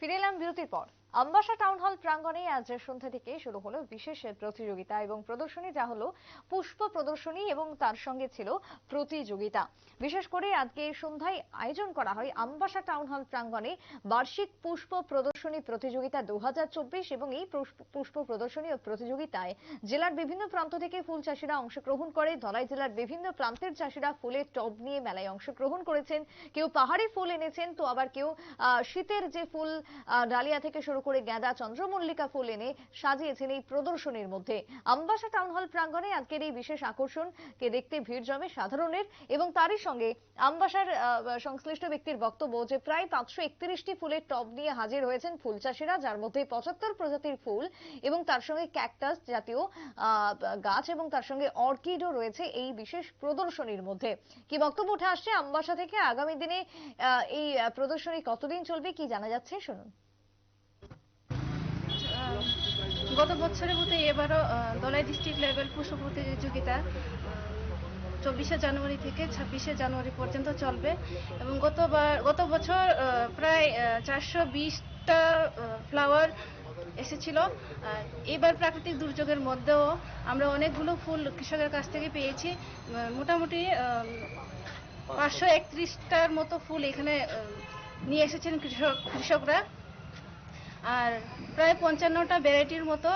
ফিরে এলাম বিরতির পর। আমবাসা টাউন হল প্রাঙ্গণে আজ সন্ধ্যা থেকে শুরু হলো বিশেষ প্রতিযোগিতা এবং প্রদর্শনী যা হলো পুষ্প প্রদর্শনী এবং তার সঙ্গে ছিল প্রতিযোগিতা। বিশেষ করে আজকে সন্ধ্যায় আয়োজন করা হয় আমবাসা টাউন হল প্রাঙ্গণে বার্ষিক পুষ্প প্রদর্শনী প্রতিযোগিতা দু হাজার চব্বিশ এবং এই পুষ্প- প্রদর্শনী ও প্রতিযোগিতায় জেলার বিভিন্ন প্রান্ত থেকে ফুল চাষিরা অংশগ্রহণ করে, ধলাই জেলার বিভিন্ন প্রান্তের চাষিরা ফুলের টব নিয়ে মেলায় অংশগ্রহণ করেছেন। কেউ পাহাড়ি ফুল এনেছেন, তো আবার কেউ শীতের যে ফুল ডালিয়া থেকে শুরু করে গাঁদা চন্দ্রমল্লিকা ফুল এনে সাজিয়েছেন এই প্রদর্শনীর মধ্যে। আমবাসা টাউন হল প্রাঙ্গণে আজকের এই বিশেষ আকর্ষণকে দেখতে ভিড় জমে সাধারণের এবং তারই সঙ্গে আমবাসার সংশ্লিষ্ট ব্যক্তির বক্তব্য যে প্রায় পাঁচশো একত্রিশটি ফুলের টব নিয়ে হাজির হয়েছেন ফুল চাষিরা, যার মধ্যে পঁচাত্তর প্রজাতির ফুল এবং তার সঙ্গে ক্যাকটাস জাতীয় গাছ এবং তার সঙ্গে অর্কিডও রয়েছে এই বিশেষ প্রদর্শনীর মধ্যে। কি বক্তব্য উঠে আসছে আমবাসা থেকে? আগামী দিনে এই প্রদর্শনী কতদিন চলবে? কি জানা যাচ্ছে? শুনুন। গত বছরের মতো এবারও দলাই ডিস্ট্রিক্ট লেভেল পুষ্প প্রতিযোগিতা চব্বিশে জানুয়ারি থেকে ছাব্বিশে জানুয়ারি পর্যন্ত চলবে এবং গতবার, গত বছর প্রায় চারশো বিশটা ফ্লাওয়ার এসেছিল। এবার প্রাকৃতিক দুর্যোগের মধ্যেও আমরা অনেকগুলো ফুল কৃষকের কাছ থেকে পেয়েছি। মোটামুটি পাঁচশো একত্রিশটার মতো ফুল এখানে নিয়ে এসেছেন কৃষক, কৃষকরা। আর প্রায় পঞ্চান্নটা ভ্যারাইটির মতো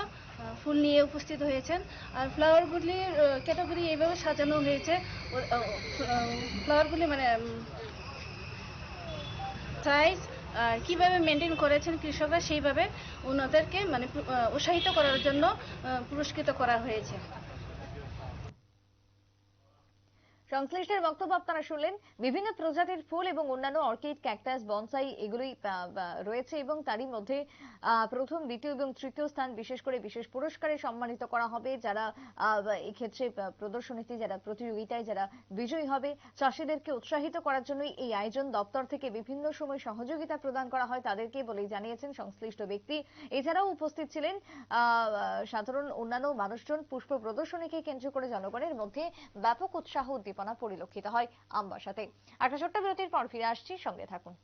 ফুল নিয়ে উপস্থিত হয়েছেন। আর ফ্লাওয়ারগুলির ক্যাটাগরি এইভাবে সাজানো হয়েছে। ফ্লাওয়ারগুলি মানে সাইজ আর কীভাবে মেনটেন করেছেন কৃষকরা সেইভাবে ওনাদেরকে মানে উৎসাহিত করার জন্য পুরস্কৃত করা হয়েছে। সংশ্লিষ্টের বক্তব্য আপনারা শুনলেন। বিভিন্ন প্রজাতির ফুল এবং অন্যান্য অর্কিড ক্যাকটাস বনসাই এগুলোই রয়েছে এবং তারই মধ্যে প্রথম দ্বিতীয় এবং তৃতীয় স্থান বিশেষ করে বিশেষ পুরস্কারে সম্মানিত করা হবে। যারা আহ, এই ক্ষেত্রে আহ, প্রদর্শনীতে যারা প্রতিযোগিতায় যারা বিজয়ী হবে চাষিদেরকে উৎসাহিত করার জন্যই এই আয়োজন দপ্তর থেকে বিভিন্ন সময় সহযোগিতা প্রদান করা হয় তাদেরকে বলেই জানিয়েছেন সংশ্লিষ্ট ব্যক্তি। এছাড়াও উপস্থিত ছিলেন সাধারণ অন্যান্য মানুষজন পুষ্প প্রদর্শনীকে কেন্দ্র করে জনগণের মধ্যে ব্যাপক উৎসাহ উদ্দীপনা পরিলক্ষিত হয় আমবাসাতে একটা ছোট্ট বিরতির পর ফিরে আসছি সঙ্গে থাকুন।